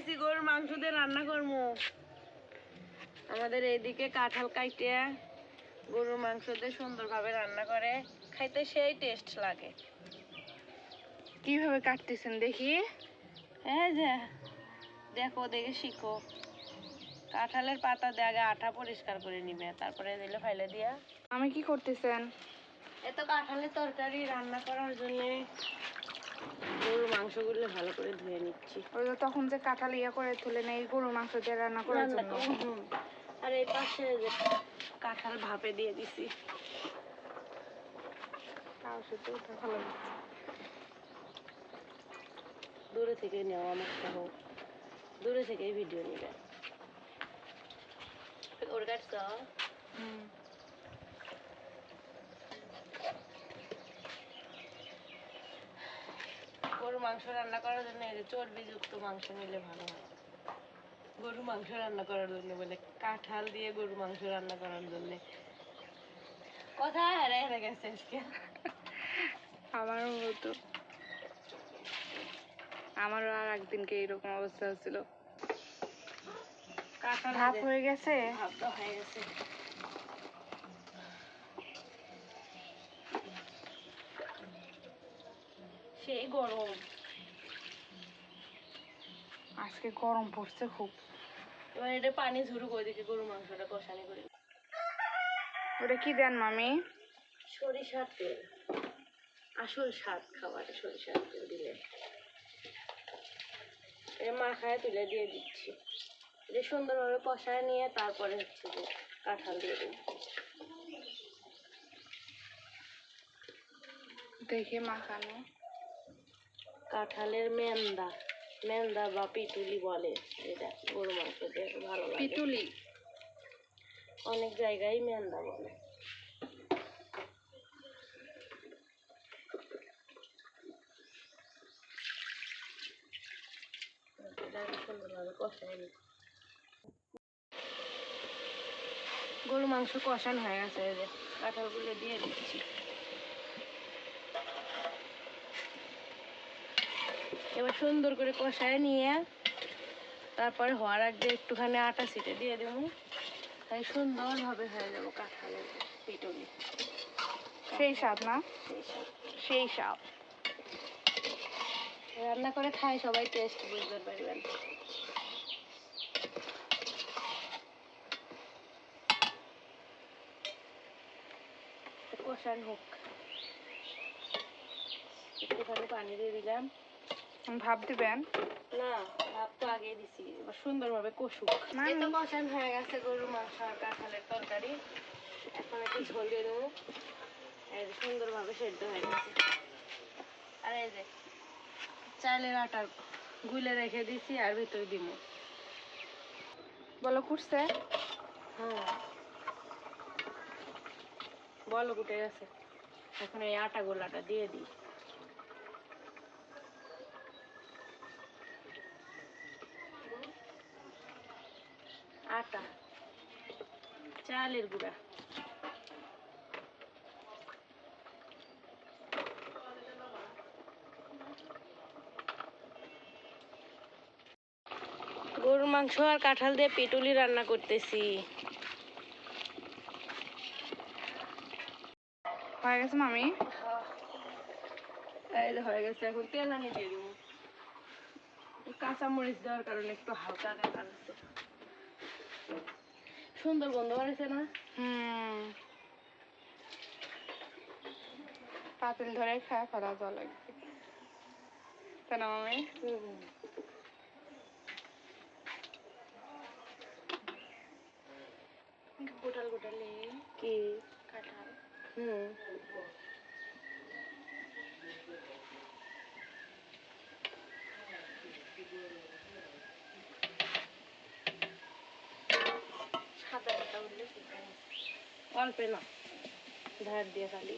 আইছি গরুর মাংস দিয়ে রান্না করব আমাদের এইদিকে কাঁঠাল কাইটে গরুর মাংস দিয়ে সুন্দরভাবে রান্না করে। খাইতে সেই টেস্ট লাগে। কীভাবে কাটতেছেন দেখি? হ্যাঁ যে দেখো দেখে শিখো। কাঁঠালের পাতা দিয়ে আগে আঠা পরিষ্কার করে নিবে তারপরে দিলে ফাইলে দিয়া। আমি কি করতেছেন? এত কাঁঠালের তরকারি রান্না করার জন্য গরুর মাংসগুলো ভালো করে ধুয়ে নিচ্ছি। ওই তখন যে কাঁঠাল ইয়ে করে তুলে নেই গরুর মাংস দিয়ে রান্না করার জন্য। আর এই পাশে যে কাঁঠাল ভাপে দিয়ে দিছি। তাও ওটা ভালো দূরে থেকে নেওয়া আমার সহ। দূরে থেকেই ভিডিও নিবে। ওর কাছে হুম। গরু মাংস রান্না করার জন্য এই যে চর্বিযুক্ত মাংস নিলে ভালো হয়। গরু মাংস রান্না করার জন্য বলে কাঁঠাল দিয়ে গরু মাংস রান্না করার জন্য। কথা হারে হারে গেছে আজকে। আমারও হতো। আমারও আর একদিনকে এরকম অবস্থা হচ্ছিল। হয়ে গেছে? ভাবটা হয়ে গেছে। সেই গরম। আজকে গরম পড়ছে খুব। এবার এটা পানি ঝুরু করে ওইদিকে গরু মাংসটা কষানি করে। ওটা কি দেন মামি? সরিষার তেল। আসল স্বাদ খাবারে সরিষার তেল দিলে। এটা মাখায় তুলে দিয়ে দিচ্ছি। এটা সুন্দরভাবে কষায় নিয়ে তারপরে হচ্ছে যে কাঁঠাল দিয়ে দিই। দেখে মাখানো। কাঁঠালের মেন্দা। মেন্দা বা পিটুলি বলে। এটা গরু মাংস ভালো লাগে। পিটুলি অনেক জায়গায় মেন্দা বলে। গরু মাংস কষানো হয়ে গেছে এই যে। কাঁঠালগুলো দিয়ে দিচ্ছি। এবার সুন্দর করে কষায় নিয়ে তারপরে হওয়ার আগে একটুখানি আটা ছিটে দিয়ে দেবো। তাই সুন্দরভাবে হয়ে যাব কাঁঠালের পিটুলি সেই স্বাদ না? সেই সব। স্বাদ। রান্না করে খাই সবাই টেস্ট বুঝতে পারবেন। কষান হোক। একটুখানি পানি দিয়ে দিলাম। ভাব দিবেন? না ভাত তো আগে দিছি। এবার সুন্দরভাবে কষুক। এই তো। কষান হয়ে গেছে গরু মাংস আর কাঁঠালের তরকারি। এখন একটু ঝোল দিয়ে দেবো। এই যে সুন্দরভাবে সেদ্ধ হয়ে গেছে। আর এই যে চালের আটা গুলে রেখে দিছি আর ভিতরে দিব। বলো কুটছে হ্যাঁ। বলো উঠে গেছে। এখন এই আটা গোলাটা দিয়ে দিই আটা চালের গুঁড়া। গরুর মাংস আর কাঁঠাল দিয়ে পেটুলি রান্না করতেছি। হয়ে গেছে মামি? এই হয়ে গেছে এখন তেল আনি দিয়ে দিব। কাঁচা মরিচ দেওয়ার কারণে একটু হালকা দেখা যাচ্ছে। সুন্দর গন্ধ বাড়ছে না? হুম। পাতিল ধরে খায় ফেলা জল লাগবে। তাই না মামি? গোটাল গোটালে কি? কাঁঠাল। হুম। সাদা অল্পে না ধার দিয়ে খালি।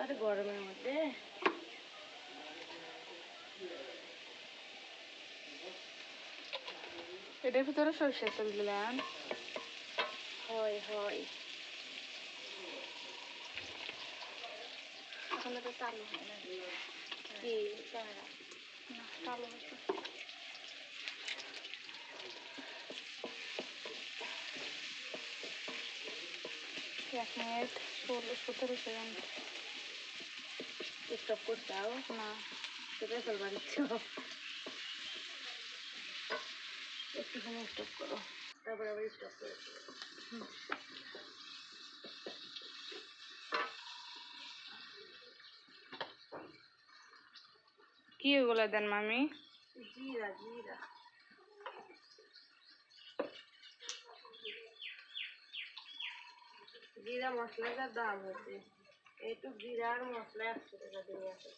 আর গরমের মধ্যে এটার ভিতরে সরষের তেল দিলেন হয় হয়। এখনও তো চালু হয় না। কি ক্যামেরা কালো হয়েছে এক মিনিট ষোলো সতেরো সেকেন্ড স্টপ করতে হবে না সেটাই ফেলবার ইচ্ছে একটুখানি স্টপ করো তারপরে আবার স্টপ করে দিও। কি ওগুলো দেন মামি জিরা জিরা জিরা মশলাটার দাম হচ্ছে। এইটু জিরা আর মশলা একশো টাকা দিয়ে আসে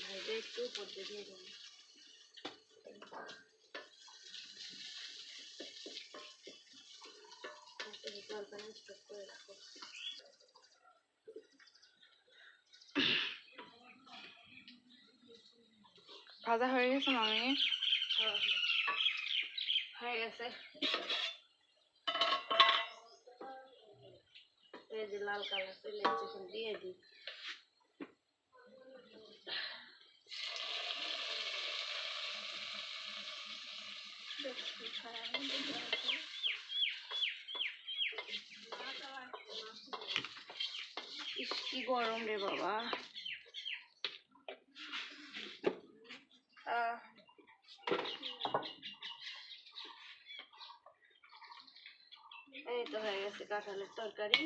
ভাইটা একটু উপর দিয়ে দেবো। তরকারি স্টক করে রাখো। ভাজা হয়ে গেছে মামি হ্যাঁ, হয়ে গেছে। যে লাল কালার চলে এসেছে দিয়ে দিই। কি গরম রে বাবা। এই তো হয়ে গেছে কাঁঠালের তরকারি।